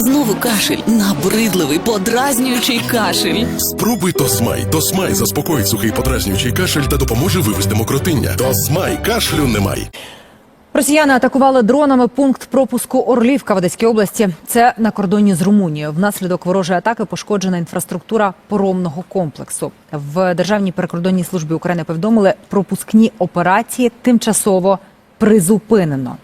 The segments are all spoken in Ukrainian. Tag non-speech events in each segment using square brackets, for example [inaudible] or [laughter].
Знову кашель, набридливий, подразнюючий кашель. Спробуй Тосмай. Тосмай заспокоїть сухий подразнюючий кашель та допоможе вивести мокротиння. Тосмай кашлю немає. Росіяни атакували дронами пункт пропуску Орлівка в Одеській області. Це на кордоні з Румунією. Внаслідок ворожої атаки пошкоджена інфраструктура поромного комплексу. В Державній прикордонній службі України повідомили, пропускні операції тимчасово призупинено.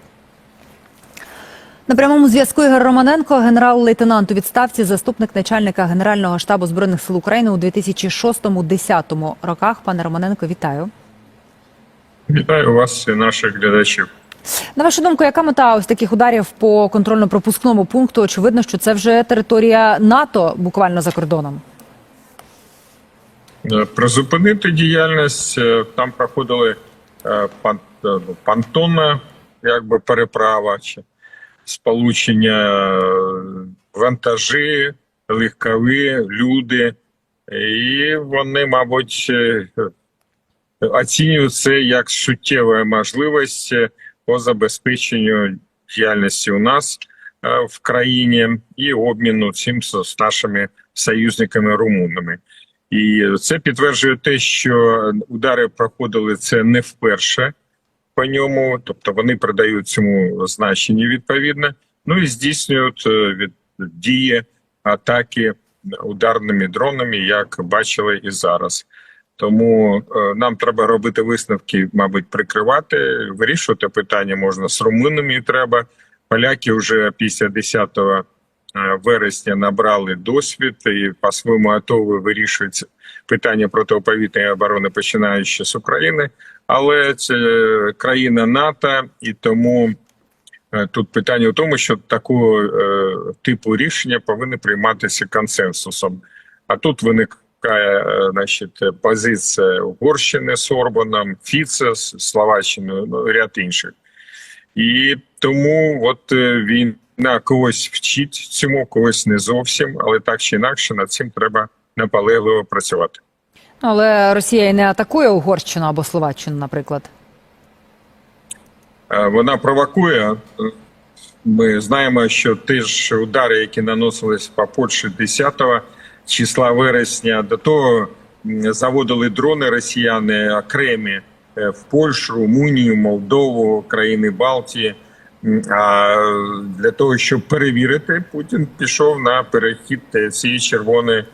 На прямому зв'язку Ігор Романенко, генерал-лейтенант у відставці, заступник начальника Генерального штабу збройних сил України у 2006-2010 роках. Пане Романенко, вітаю. Вітаю вас і наших глядачів. На вашу думку, яка мета ось таких ударів по контрольно-пропускному пункту? Очевидно, що це вже територія НАТО, буквально за кордоном. Е, Призупинити діяльність е, там проходили е, ну, понтонна якби переправа чи сполучення е, вантажі, легкові, люди, і вони, мабуть, е, оцінюють це як суттєва можливість е, по забезпеченню діяльності у нас в країні і обміну цим з нашими союзниками румунами. І це підтверджує те, що удари проходили це не вперше по ньому, тобто вони придають цьому значення відповідне. Ну і здійснюють е, від дії атаки ударними дронами, як бачили і зараз. Тому е, нам треба робити висновки, мабуть, прикривати, вирішувати питання можна з румунами. Треба поляки вже після 10 е, вересня набрали досвід і по-своєму готові вирішують питання протиповітряної оборони, починаючи з України. Але це країна НАТО, і тому е, тут питання в тому, що такого е, типу рішення повинні прийматися консенсусом. А тут виникає е, значить, позиція Угорщини з Орбаном, Фіце з Словаччиною, ну ряд інших. І тому от е, війна когось вчить цьому, когось не зовсім, але так чи інакше над цим треба наполегливо працювати. Але Росія і не атакує Угорщину або Словаччину, наприклад. Е, Вона провокує. Ми знаємо, що ті ж удари, які наносились по Польщі 10 числа вересня, до того заводили дрони росіяни окремі е, в Польщу, Румунію, Молдову, країни Балтії. Для того, щоб перевірити, Путін пішов на перехід цієї червоної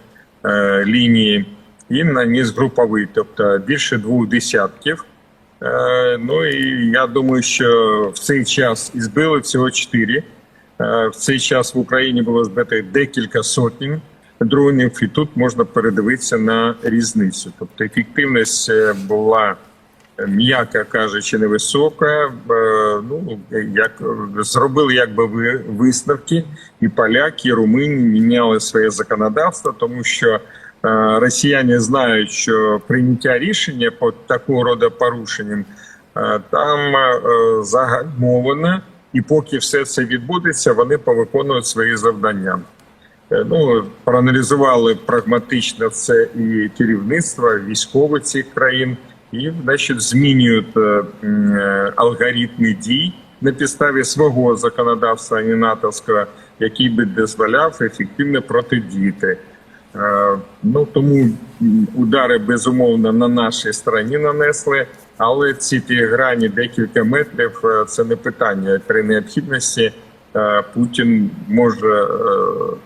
е, лінії і наніс груповий, тобто більше двох десятків. Е, Ну і я думаю, що в цей час і збили всього чотири. Е, В цей час в Україні було збито декілька сотень дронів, і тут можна передивитися на різницю. Тобто ефективність була, м'яко кажучи, невисока. Ну як зробили якби ви- висновки, і поляки, і румуни міняли своє законодавство, тому що. Е, Росіяни знають, що прийняття рішення по такого роду порушенням е, там е, загальмовано, і поки все це відбудеться, вони повиконують свої завдання. Ну проаналізували прагматично це і керівництво, військове цих країн, і значить змінюють е, е, алгоритми дій на підставі свого законодавства, не натовського, який би дозволяв ефективно протидіяти. Е, Ну тому удари безумовно на нашій стороні нанесли, але ці ті грані декілька метрів це не питання. При необхідності Путін може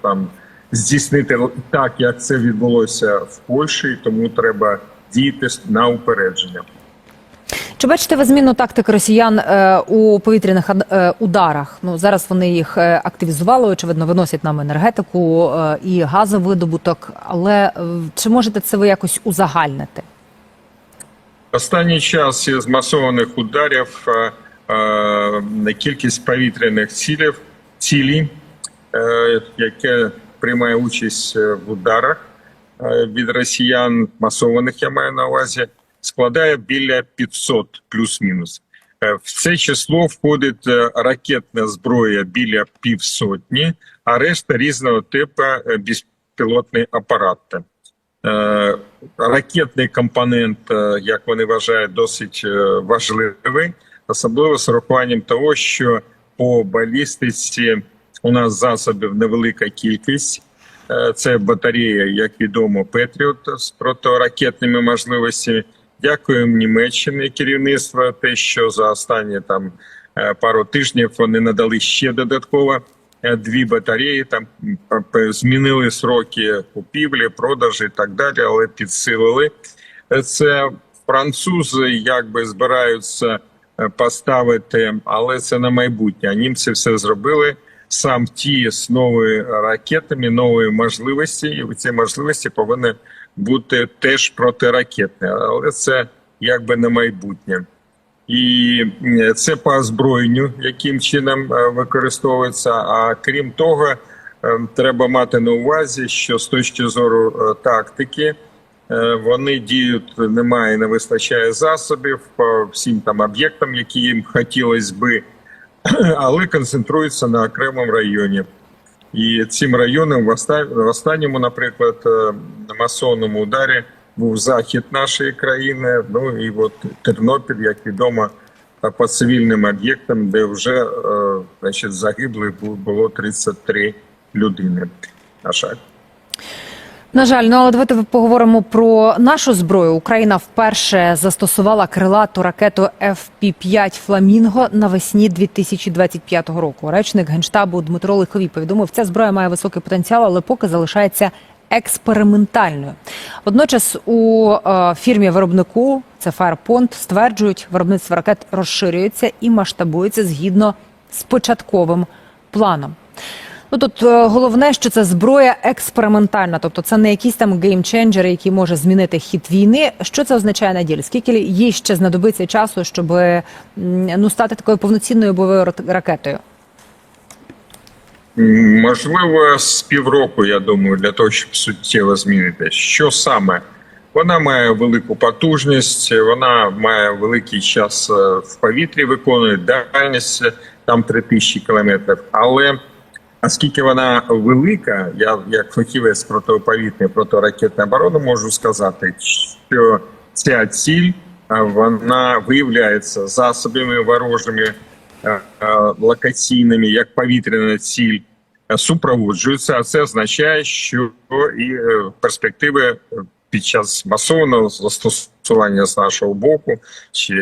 там здійснити так, як це відбулося в Польщі, тому треба діяти на упередження. Чи бачите ви зміну тактики росіян е, у повітряних е, ударах? Ну зараз вони їх е, активізували, очевидно, виносять нам енергетику і газовидобуток. Але чи можете це ви якось узагальнити? Останній час із масованих ударів кількість повітряних цілів, цілі, яке приймає участь в ударах від росіян, масованих я маю на увазі, складає біля 500 плюс-мінус. Е, В це число входить е, ракетна зброя біля півсотні, а решта різного типу е, безпілотні апарати. Е, Ракетний компонент, е, як вони вважають, досить е, важливий, особливо з урахуванням того, що по балістиці У нас засобів невелика кількість. Е, Це батарея, як відомо, Петріот з протиракетними можливостями. Дякуємо Німеччині керівництво, те, що за останні там е, пару тижнів вони надали ще додатково е, дві батареї. Там змінили сроки купівлі, продажі і так далі, але підсилили. Це французи якби збираються поставити, але це на майбутнє. Німці все зробили. Сам ті з новими ракетами, нової можливості, і ці можливості повинні бути теж протиракетні, але це якби на майбутнє. І це по озброєнню, яким чином е, використовується. А крім того, е, треба мати на увазі, що з точки зору е, тактики вони діють, немає, не вистачає засобів по всім там об'єктам, які їм хотілося би, [coughs] але концентруються на окремому районі. І цим районом в останньому, наприклад, е, масовному ударі був захід нашої країни. Ну і от Тернопіль, як відомо, е, по цивільним об'єктам, де вже е, значить, загиблих було 33 людини. На жаль. На жаль, ну але давайте поговоримо про нашу зброю. Україна вперше застосувала крилату ракету FP-5 Фламінго навесні 2025 року. Речник генштабу Дмитро Лиховій повідомив, ця зброя має високий потенціал, але поки залишається експериментальною. Водночас у е, фірмі виробнику це Firepoint, стверджують, виробництво ракет розширюється і масштабується згідно з початковим планом. Ну тут е, головне, що це зброя експериментальна, тобто це не якийсь там геймченджер, який може змінити хід війни. Що це означає на ділі? Скільки їй ще знадобиться часу, щоб ну стати такою повноцінною бойовою ракетою? Можливо, з півроку, я думаю, для того, щоб суттєво змінити. Що саме? Вона має велику потужність, вона має великий час е, в повітрі, виконує дальність е, там 3000 кілометрів. Але оскільки вона велика, я як фахівець протиповітряної протиракетної оборони можу сказати, що ця ціль е, вона виявляється засобами ворожими е, е, локаційними, як повітряна ціль, е, супроводжуються. А це означає, що і е, перспективи е, під час масового застосування з нашого боку чи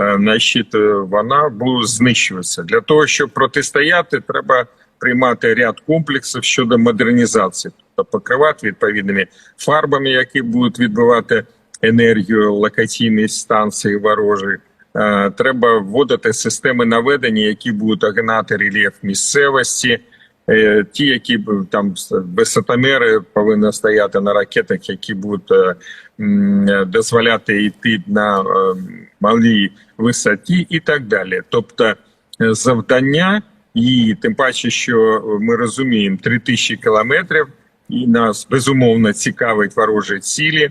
е, значить, е, вона буде знищуватися. Для того, щоб протистояти, треба приймати ряд комплексів щодо модернізації, тобто покривати відповідними фарбами, які будуть відбивати енергію локаційної станції ворожі. Е, Треба вводити системи наведення, які будуть огинати рельєф місцевості. Е, Ті, які там висотомери повинні стояти на ракетах, які будуть е, дозволяти йти на малій висоті, і так далі. Тобто завдання і тим паче, що ми розуміємо 3000 кілометрів, і нас безумовно цікавить ворожі цілі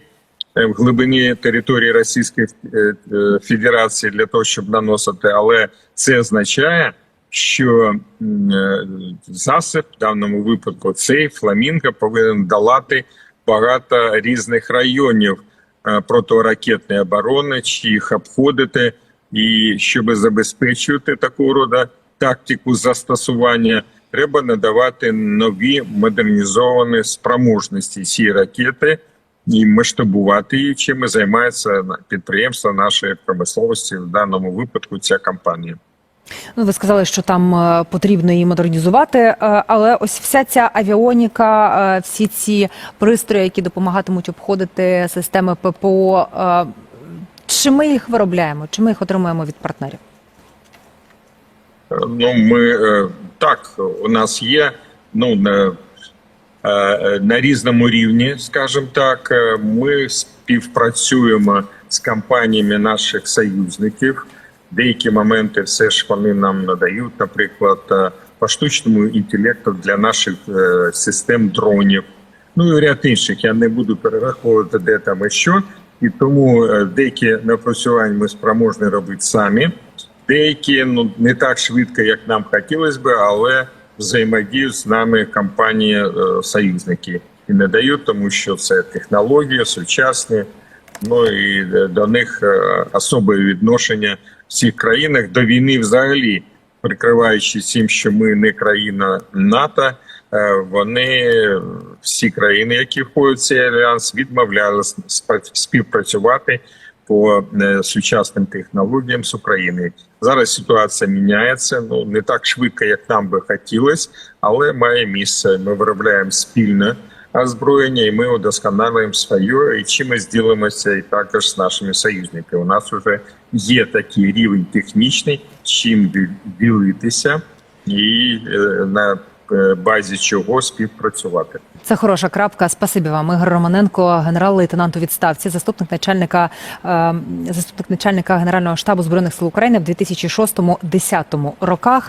е, в глибині території Російської е, е, Федерації для того, щоб наносити, але це означає, що е, засіб в даному випадку цей фламінго повинен долати багато різних районів е, протиракетної оборони, чи їх обходити, і щоб забезпечувати такого роду тактику застосування, треба надавати нові модернізовані спроможності цієї ракети і масштабувати її, чим займається підприємство нашої промисловості в даному випадку. Ця компанія. Ну, ви сказали, що там е, потрібно її модернізувати, е, але ось вся ця авіоніка, е, всі ці пристрої, які допомагатимуть обходити системи ППО. Чи ми їх виробляємо, чи ми їх отримуємо від партнерів? Ну, ми е, так, у нас є ну на, е, на різному рівні, скажімо так. Е, Ми співпрацюємо з компаніями наших союзників. Деякі моменти все ж вони нам надають, наприклад, по штучному інтелекту для наших систем дронів. Ну і ряд інших. Я не буду перераховувати, де там і що. І тому деякі напрацювання ми спроможні робити самі. Деякі ну не так швидко, як нам хотілося би, але взаємодіють з нами компанії е, союзники і не дають, тому що це технології сучасні. Ну і е, до них е, особе відношення в цих країнах до війни взагалі прикриваючись тим, що ми не країна НАТО, вони всі країни, які входять в цей альянс, відмовлялися співпрацювати по е, сучасним технологіям з України. Зараз ситуація міняється. Ну не так швидко, як нам би хотілося, але має місце. Ми виробляємо спільне озброєння, і ми удосконалюємо своє, і чимось ділимося і також з нашими союзниками. У нас вже є такий рівень технічний, чим ділитися, і е, на базі чого співпрацювати. Це хороша крапка. Спасибі вам. Ігор Романенко, генерал-лейтенант у відставці, заступник начальника е, заступник начальника Генерального штабу збройних сил України в 2006-2010 роках.